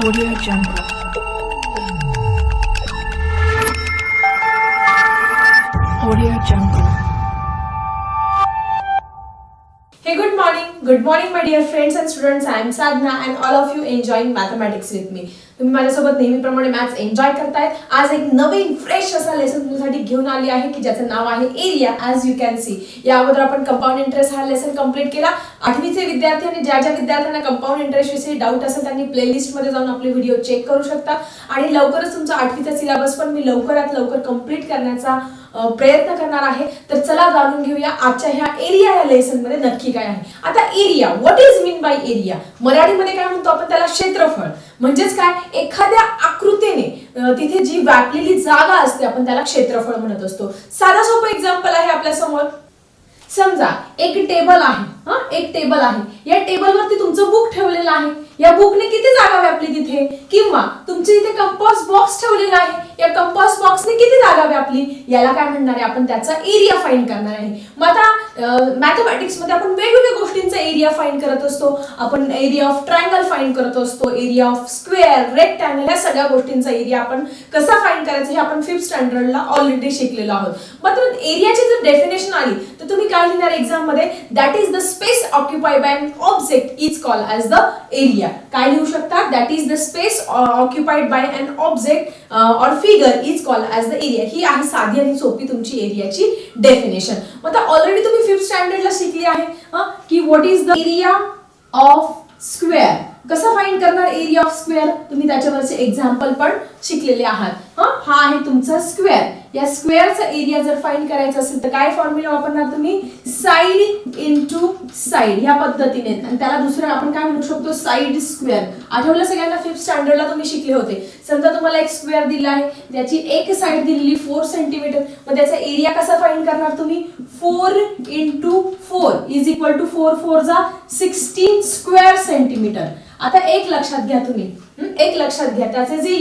Audio Jungle. Audio Jungle. Hey, good morning. Good morning my dear friends and students I am Sadhana and all of you enjoying mathematics with me तुम्ही माझ्यासोबत नेहमीप्रमाणे maths enjoy करतायत. आज एक नवीन fresh असा lesson तुमच्यासाठी घेऊन आली आहे की ज्याचं नाव आहे area as you can see या अगोदर आपण कंपाऊंड इंटरेस्ट हा लेसन कंप्लीट केला. आठवीचे विद्यार्थी आणि ज्या ज्या विद्यार्थ्यांना कंपाऊंड इंटरेस्टविषयी डाऊट असेल त्यांनी प्लेलिस्टमध्ये जाऊन आपले व्हिडिओ चेक करू शकता. आणि लवकरच तुमचा आठवीचा सिलेबस पण मी लवकरात लवकर कंप्लीट करण्याचा प्रयत्न करणार आहे. तर चला जाणून घेऊया आजच्या ह्या एरिया या लेसनमध्ये नक्की काय आहे. आता area what is mean by area मराठीमध्ये काय म्हणतो आपण त्याला? क्षेत्रफळ. म्हणजेच काय? एखाद्या आकृतीने तिथे जी व्यापलेली जागा असते आपण त्याला क्षेत्रफळ म्हणत असतो. साधा सोपं एक्झाम्पल आहे आपल्यासमोर. समजा एक टेबल आहे हा? एक टेबल आहे. या टेबलवरती तुमचं बुक ठेवलेलं आहे. या बुकने किती जागा व्यापली तिथे? किंवा तुमच्या इथे कंपास बॉक्स ठेवलेला आहे. या कंपास बॉक्सने किती जागा व्यापली? याला काय म्हणणार आहे? आपण त्याचा एरिया फाईंड करणार आहे. मग आता मॅथमॅटिक्समध्ये आपण वेगवेगळ्या गोष्टींचा एरिया फाईंड करत असतो. आपण एरिया ऑफ ट्रायंगल फाईंड करत असतो. एरिया ऑफ स्क्वेअर रेक्टँगल या सगळ्या गोष्टींचा एरिया आपण कसा फाईंड करायचा हे आपण फिफ्थ स्टँडर्डला ऑलरेडी शिकलेलो आहोत. मात्र एरियाची जर डेफिनेशन आली तर तुम्ही काय लिहिणार एक्झाममध्ये that is the space occupy by object is call as the area काय लिहू शकता? That is the space occupied by an object or figure is call as the area ही आहे साधी आणि सोपी तुमची एरियाची डेफिनेशन मग आता ऑलरेडी तुम्ही फिफ्थ स्टँडर्डला शिकली आहे की what is the area of square कसं फाईंड करणार एरिया ऑफ स्क्वेअर तुम्ही त्याच्यावरचे एक्झाम्पल पण शिकलेले आहात. हा? आहे तुमचा स्क्वेअर या स्क्वेअरचा एरिया जर फाईंड करायचा असेल तर काय फॉर्म्युला वापरणार तुम्ही? साइड इंटू साईड ह्या पद्धतीने. आणि त्याला दुसरं आपण काय म्हणू शकतो? साईड स्क्वेअर आठवलं सगळ्यांना? फिफ्थ स्टँडर्डला तुम्ही शिकले होते. समजा तुम्हाला एक स्क्वेअर दिला आहे. त्याची एक साइड दिलेली फोर सेंटीमीटर मग त्याचा एरिया कसा फाईंड करणार तुम्ही? Four into four is equal to four four जा सिक्स्टीन स्क्वेअर सेंटीमीटर आता एक लक्षात घ्या तुम्ही. एक लक्षात घ्या. त्याचे जे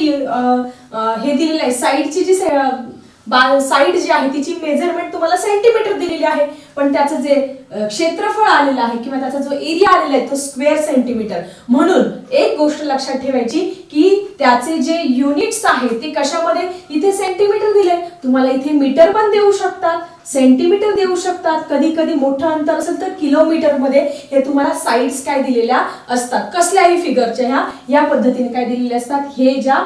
हे दिलेलं आहे साईडची जी साईड जी आहे तिची मेजरमेंट तुम्हाला सेंटीमीटर दिलेली आहे. पण त्याचं जे क्षेत्रफळ आलेलं आहे किंवा त्याचा जो एरिया आलेला आहे तो स्क्वेअर सेंटीमीटर म्हणून एक गोष्ट लक्षात ठेवायची की त्याचे जे युनिट्स आहेत ते कशामध्ये? इथे सेंटीमीटर दिले तुम्हाला इथे मीटर पण देऊ शकतात सेंटीमीटर देऊ शकतात. कधी कधी मोठं अंतर असेल तर किलोमीटरमध्ये हे तुम्हाला साईड्स काय दिलेल्या असतात. कसल्याही फिगरच्या ह्या या पद्धतीने काय दिलेल्या असतात. हे ज्या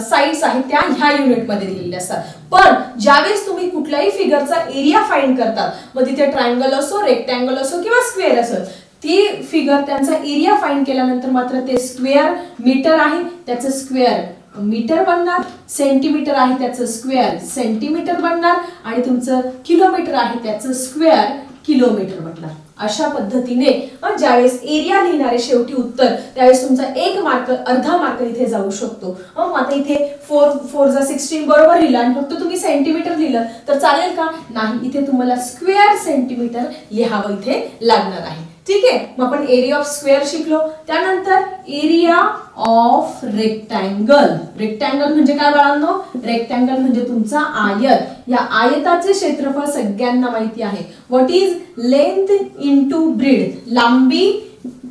साईड्स आहेत त्या ह्या युनिटमध्ये दिलेल्या असतात. पण ज्यावेळेस तुम्ही कुठल्याही फिगरचा एरिया फाईंड करतात मग तिथे ट्रायंगल असो रेक्टँगल असो किंवा स्क्वेअर असो ती फिगर त्यांचा एरिया फाईंड केल्यानंतर मात्र ते स्क्वेअर मीटर आहे त्याचं स्क्वेअर मीटर बनणार सेंटीमीटर आहे त्याचं स्क्वेअर सेंटीमीटर बनणार आणि तुमचं किलोमीटर आहे त्याचं स्क्वेअर किलोमीटर बनणार. अशा पद्धतीने ज्यावेळेस एरिया लिहिणारे शेवटी उत्तर त्यावेळेस तुमचा एक मार्क अर्धा मार्क इथे जाऊ शकतो. मग आता इथे फोर फोर जा सिक्स्टीन बरोबर लिहिलं आणि फक्त तुम्ही सेंटीमीटर लिहिलं तर चालेल का? नाही इथे तुम्हाला स्क्वेअर सेंटीमीटर लिहावं इथे लागणार आहे. ठीक आहे? मग आपण एरिया ऑफ स्क्वेअर शिकलो. त्यानंतर एरिया ऑफ रेक्टँगल रेक्टँगल म्हणजे काय बाळांनो? रेक्टँगल म्हणजे तुमचा आयत. या आयताचे क्षेत्रफळ सगळ्यांना माहिती आहे. What is length into breadth लांबी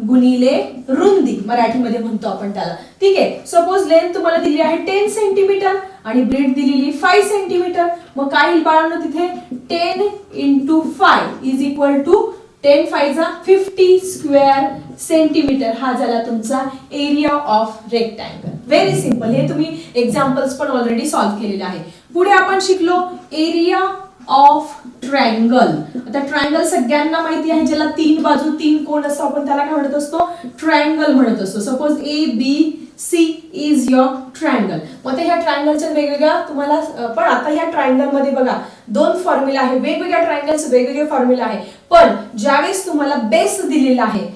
गुणिले रुंदी. मराठीमध्ये म्हणतो आपण त्याला. ठीक आहे? सपोज लेंथ तुम्हाला दिली आहे टेन सेंटीमीटर आणि ब्रीड दिलेली फाय सेंटीमीटर मग काय येईल बाळांनो तिथे? Ten into five is equal to ten फायचा fifty square centimetre हा झाला तुमचा area of rectangle. Very simple हे तुम्ही एक्झाम्पल्स पण ऑलरेडी सॉल्व्ह केलेले आहे. पुढे आपण शिकलो एरिया ऑफ ट्रायंगल आता ट्रायंगल सगळ्यांना माहिती आहे ज्याला तीन बाजू तीन कोण असतो आपण त्याला काय म्हणत असतो? ट्रायंगल म्हणत असतो. Suppose A B C is your triangle. मग ते ह्या ट्रायंगलच्या वेगवेगळ्या तुम्हाला पण आता ह्या ट्रायंगलमध्ये बघा दोन फॉर्म्युला आहे वेगवेगळ्या ट्रायंगल्स वेगवेगळे फॉर्म्युला आहे. पण ज्यावेळेस तुम्हाला बेस दिलेला आहे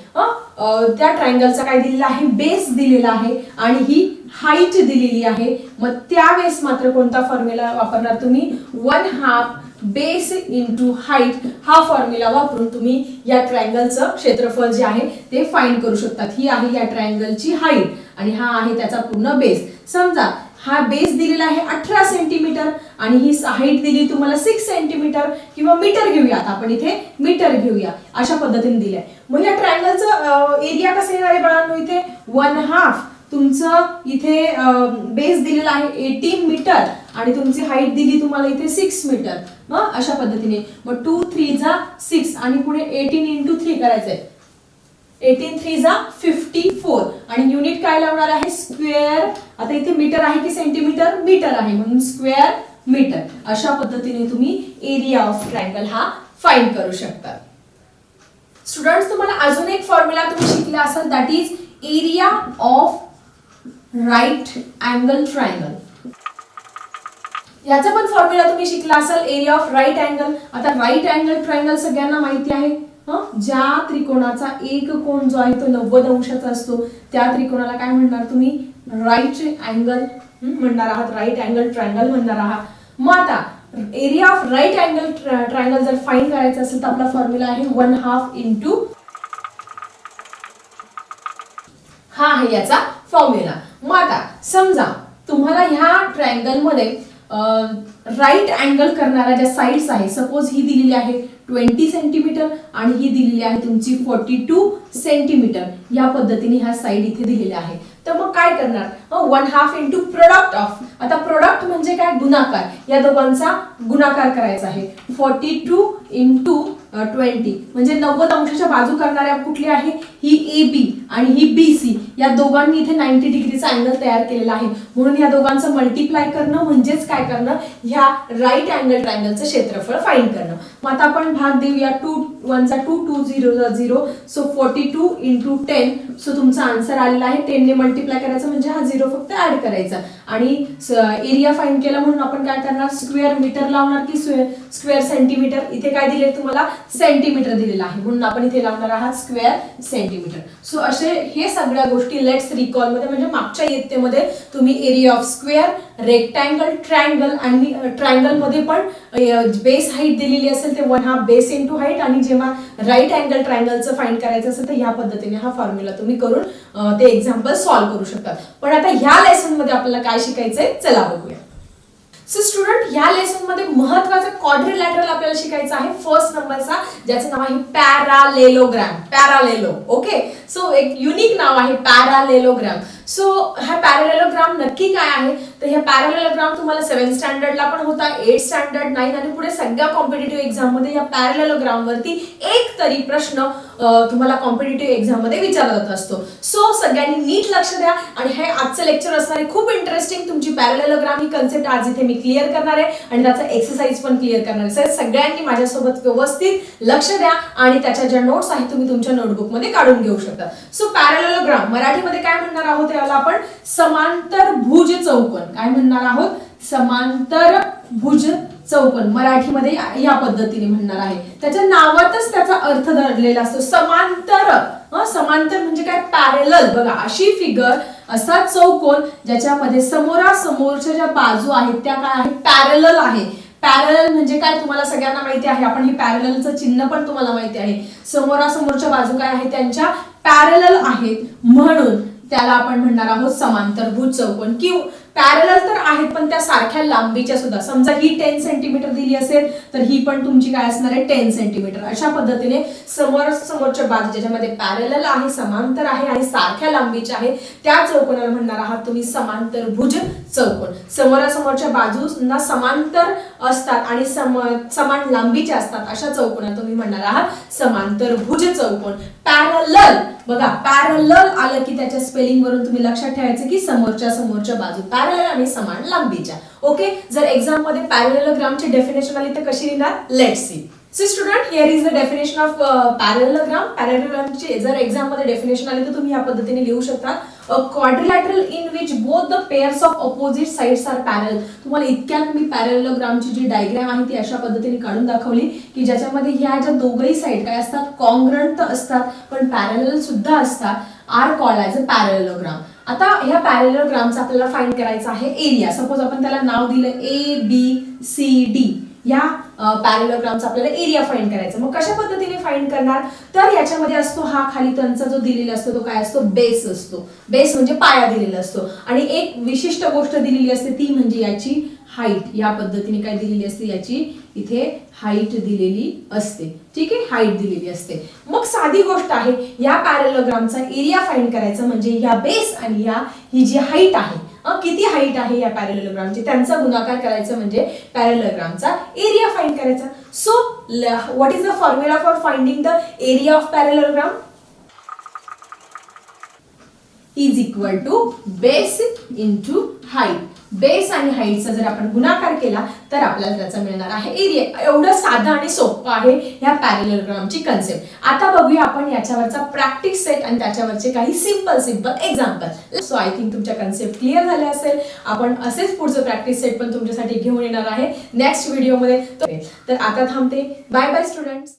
त्या ट्रायंगलचा काय दिलेला आहे? बेस दिलेला आहे आणि ही हाईट दिलेली आहे. मग त्यावेळेस मात्र कोणता फॉर्म्युला वापरणार तुम्ही? One half base into height हा फॉर्म्युला वापरून तुम्ही या ट्रायंगलचं क्षेत्रफळ जे आहे ते फाईंड करू शकतात. ही आहे या ट्रायंगलची हाईट आणि हा आहे त्याचा पूर्ण बेस समजा हा बेस दिलेला आहे अठरा सेंटीमीटर आणि ही हाईट दिली तुम्हाला सिक्स सेंटीमीटर किंवा मीटर घेऊयात. आपण इथे मीटर घेऊया. अशा पद्धतीने दिलंय. मग या ट्रायंगलचं एरिया कसं येणार आहे बाळांनो इथे? वन हाफ तुमचं इथे बेस दिलेला आहे एटीन मीटर आणि तुमची हाईट दिली तुम्हाला इथे सिक्स मीटर मग अशा पद्धतीने. मग टू थ्री जा सिक्स आणि पुढे एटीन इंटू थ्री करायचंय. एटीन थ्री जा फिफ्टी फोर आणि युनिट काय लावणार आहे? स्क्वेअर आता इथे मीटर आहे की सेंटीमीटर मीटर आहे. म्हणून स्क्वेअर मीटर अशा पद्धतीने तुम्ही एरिया ऑफ ट्रायंगल हा फाईन करू शकता. स्टुडंट्स तुम्हाला अजून एक फॉर्म्युला तुम्ही शिकला असाल. That is area of right angle triangle. याचा पण फॉर्म्युला तुम्ही शिकला असाल एरिया ऑफ राईट अँगल आता राईट अँगल ट्रायंगल सगळ्यांना माहिती आहे ज्या त्रिकोणाचा एक कोण जो आहे तो नव्वद अंशाचा असतो त्या त्रिकोणाला काय म्हणणार तुम्ही? राईट अँगल म्हणणार आहात. राईट अँगल ट्रायंगल म्हणणार आहात. मग आता area of right angle triangle जर फाईन करायचं असेल तर आपला फॉर्म्युला आहे वन हाफ इंटू हा आहे याचा फॉर्म्युला मग आता समजा तुम्हाला ह्या ट्रायंगलमध्ये राईट अँगल करणाऱ्या ज्या साईड्स आहे सपोज ही दिलेली आहे ट्वेंटी सेंटीमीटर आणि ही दिलेली आहे तुमची फोर्टी टू सेंटीमीटर या पद्धतीने ह्या साईड इथे दिलेल्या आहे. तर मग काय करणार? One half into product of आता प्रोडक्ट म्हणजे काय? गुणाकार. या दोघांचा गुणाकार करायचा आहे. फोर्टी टू इंटू ट्वेंटी म्हणजे नव्वद अंशाच्या बाजू करणाऱ्या कुठली आहे? ही ए बी आणि ही बी सी या दोघांनी इथे नाईन्टी डिग्रीचा अँगल तयार केलेला आहे. म्हणून या दोघांचं मल्टिप्लाय करणं म्हणजेच काय करणं? ह्या राईट अँगल ट्रायंगलचं क्षेत्रफळ फाईंड करणं. मग आता आपण भाग देऊया. Two वनचा two two zero zero so forty two into ten so तुमचा आन्सर आलेला आहे. टेनने मल्टिप्लाय करायचं म्हणजे हा झिरो फक्त ऍड करायचा. आणि एरिया फाईंड केला म्हणून आपण काय करणार? स्क्वेअर मीटर लावणार की स्क्वेअर सेंटीमीटर इथे काय दिले तुम्हाला? सेंटीमीटर दिलेलं आहे. म्हणून आपण इथे लावणार आहात स्क्वेअर सेंटीमीटर सो असे हे सगळ्या गोष्टी लेट्स रिकॉलमध्ये म्हणजे मागच्या इयत्तेमध्ये तुम्ही area of square rectangle triangle आणि ट्रायंगलमध्ये पण बेस हाईट दिलेली असेल ते one half base into height आणि जेव्हा राईट अँगल ट्रायंगलचं फाईंड करायचं असेल तर ह्या पद्धतीने हा फॉर्म्युला तुम्ही करून ते एक्झाम्पल सॉल्व्ह करू शकता. पण आता ह्या लेसनमध्ये आपल्याला काय शिकायचंय? चला बघूया. सो स्टुडंट ह्या लेसनमध्ये महत्त्वाचा क्वाड्रिलॅटरल आपल्याला शिकायचं आहे. फर्स्ट नंबरचा ज्याचं नाव आहे पॅरालेलोग्रॅम पॅरालेलो ओके सो एक युनिक नाव आहे पॅरालेलोग्रॅम सो हा पॅरालेलोग्राम नक्की काय आहे? तर हे पॅरालेलोग्राम तुम्हाला सेव्हन स्टँडर्डला पण होता एट स्टँडर्ड नाईन आणि पुढे सगळ्या कॉम्पिटेटिव्ह एक्झाममध्ये या पॅरालेलोग्राम वरती एक तरी प्रश्न तुम्हाला कॉम्पिटेटिव्ह एक्झाममध्ये विचारला जात असतो. सो सगळ्यांनी नीट लक्ष द्या आणि हे आजचं लेक्चर असणार आहे. खूप इंटरेस्टिंग तुमची पॅरालेलोग्राम ही कन्सेप्ट आज इथे मी क्लिअर करणार आहे आणि त्याचा एक्सरसाइज पण क्लिअर करणार आहे. सर सगळ्यांनी माझ्यासोबत व्यवस्थित लक्ष द्या आणि त्याच्या ज्या नोट्स आहेत तुम्ही तुमच्या नोटबुकमध्ये काढून घेऊ शकता. सो पॅरालेलोग्राम मराठीमध्ये काय म्हणणार आहोत याला आपण? समांतर भुज चौकोन. काय म्हणणार आहोत? समांतर भुज चौकोन. मराठीमध्ये या- पद्धतीने म्हणणार आहे. त्याच्या नावातच त्याचा अर्थ दडलेला असतो. समांतर. समांतर म्हणजे काय? पॅरेलल बघा अशी फिगर असा चौकोन ज्याच्यामध्ये समोरासमोरच्या ज्या बाजू आहेत त्या काय आहेत? पॅरेलल आहे. पॅरल म्हणजे काय? तुम्हाला सगळ्यांना माहिती आहे. आपण हे पॅरलचं चिन्ह पण तुम्हाला माहिती आहे. समोरासमोरच्या बाजू काय आहे त्यांच्या पॅरेलल आहेत. म्हणून त्याला आपण म्हणणार आहोत समांतरभूत चौकोन. किंवा पॅरलल तर आहेत पण त्या सारख्या लांबीच्या सुद्धा. समजा ही टेन सेंटीमीटर दिली असेल तर ही पण तुमची काय असणार आहे? टेन सेंटीमीटर अशा पद्धतीने समोर समोरच्या बाजू ज्याच्यामध्ये पॅरलल आहे समांतर आहे आणि सारख्या लांबीच्या आहे त्या चौकोनाला म्हणणार आहात तुम्ही समांतर भुज चौकोन. समोरासमोरच्या बाजूंना समांतर असतात आणि सम समान लांबीच्या असतात अशा चौकोनाला तुम्ही म्हणणार आहात समांतर भुज चौकोन. पॅरलल बघा पॅरलल आलं की त्याच्या स्पेलिंग वरून तुम्ही लक्षात ठेवायचं की समोरच्या समोरच्या बाजू पॅरल आणि समान लांबीच्या. ओके जर एक्झाममध्ये पॅरलग्रामची डेफिनेशन आली तर कशी लिहिणार? Let see see student here is the definition of parallelogram पॅरलग्रामची जर एक्झाममध्ये डेफिनेशन आली तर तुम्ही या पद्धतीने लिहू शकता. A quadrilateral in which both the pairs of opposite sides are parallel तुम्हाला इतक्यात मी पॅरेलोग्रामची जी डायग्राम आहे ती अशा पद्धतीने काढून दाखवली की ज्याच्यामध्ये ह्या ज्या दोघही साईड काय असतात कॉन्ग्रंट असतात पण पॅरल सुद्धा असतात. Are called as a parallelogram आता ह्या पॅरेलोग्रामचा आपल्याला फाईंड करायचा आहे एरिया सपोज आपण त्याला नाव दिलं ए बी सी डी या पॅरेलोग्रामचा आपल्याला एरिया फाईंड करायचा. मग कशा पद्धतीने फाईंड करणार? तर याच्यामध्ये असतो हा खाली त्यांचा जो दिलेला असतो तो काय असतो? बेस असतो. बेस म्हणजे पाया दिलेला असतो. आणि एक विशिष्ट गोष्ट दिलेली असते ती म्हणजे याची हाईट या पद्धतीने काय दिलेली असते? याची इथे हाईट दिलेली असते. ठीक आहे? हाईट दिलेली असते. मग साधी गोष्ट आहे या पॅरेलोग्रामचा एरिया फाईंड करायचा म्हणजे या बेस आणि या ही जी हाईट आहे किती हाईट आहे या पॅरेलोग्रामची त्यांचा गुणाकार करायचा म्हणजे पॅरेलोग्रामचा एरिया फाइंड करायचा. So what is the formula for finding the area of parallelogram is equal to base into height base आणि हाईटचा जर आपण गुणाकार केला तर आपल्याला त्याचा मिळणार आहे. एरिया एवढं साधं आणि सोपं आहे ह्या पॅरेलग्रामची कन्सेप्ट आता बघूया आपण याच्यावरचा प्रॅक्टिस सेट आणि त्याच्यावरचे काही simple simple example so I think तुमच्या कन्सेप्ट क्लिअर झाले असेल. आपण असेच पुढचं प्रॅक्टिस सेट पण तुमच्यासाठी घेऊन येणार आहे. नेक्स्ट व्हिडिओमध्ये तर आता थांबते. Bye by students